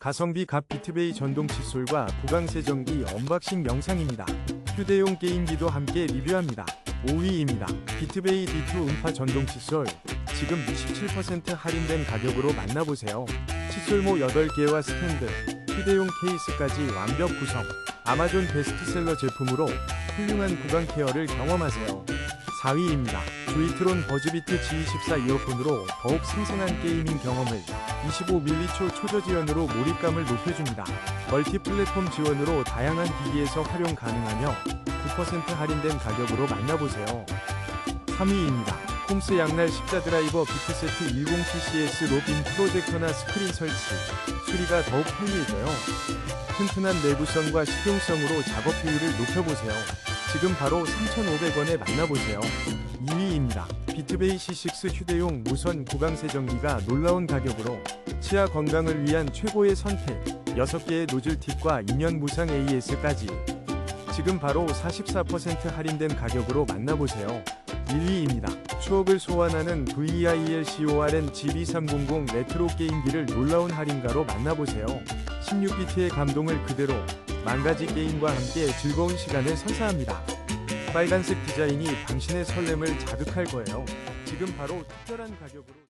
가성비 값 비트베이 전동 칫솔과 구강 세정기 언박싱 영상입니다. 휴대용 게임기도 함께 리뷰합니다. 5위입니다. 비트베이 D2 음파 전동 칫솔 지금 27% 할인된 가격으로 만나보세요. 칫솔모 8개와 스탠드, 휴대용 케이스까지 완벽 구성. 아마존 베스트셀러 제품으로 훌륭한 구강 케어를 경험하세요. 4위입니다. 조이트론 버즈비트 G24 이어폰으로 더욱 생생한 게이밍 경험을 25mm 초 초저 지연으로 몰입감을 높여줍니다. 멀티 플랫폼 지원으로 다양한 기기에서 활용 가능하며 9% 할인된 가격으로 만나보세요. 3위입니다. 홈스 양날 십자 드라이버 비트 세트 10TCS 로빈 프로젝터나 스크린 설치, 수리가 더욱 편리해져요. 튼튼한 내구성과 실용성으로 작업 효율을 높여보세요. 지금 바로 3,500원에 만나보세요. 2위입니다. 비트베이 C6 휴대용 무선 구강 세정기가 놀라운 가격으로 치아 건강을 위한 최고의 선택. 6개의 노즐 팁과 2년 무상 AS까지. 지금 바로 44% 할인된 가격으로 만나보세요. 1위입니다. 추억을 소환하는 VILCORN GB300 레트로 게임기를 놀라운 할인가로 만나보세요. 16비트의 감동을 그대로 만 가지 게임과 함께 즐거운 시간을 선사합니다. 빨간색 디자인이 당신의 설렘을 자극할 거예요. 지금 바로 특별한 가격으로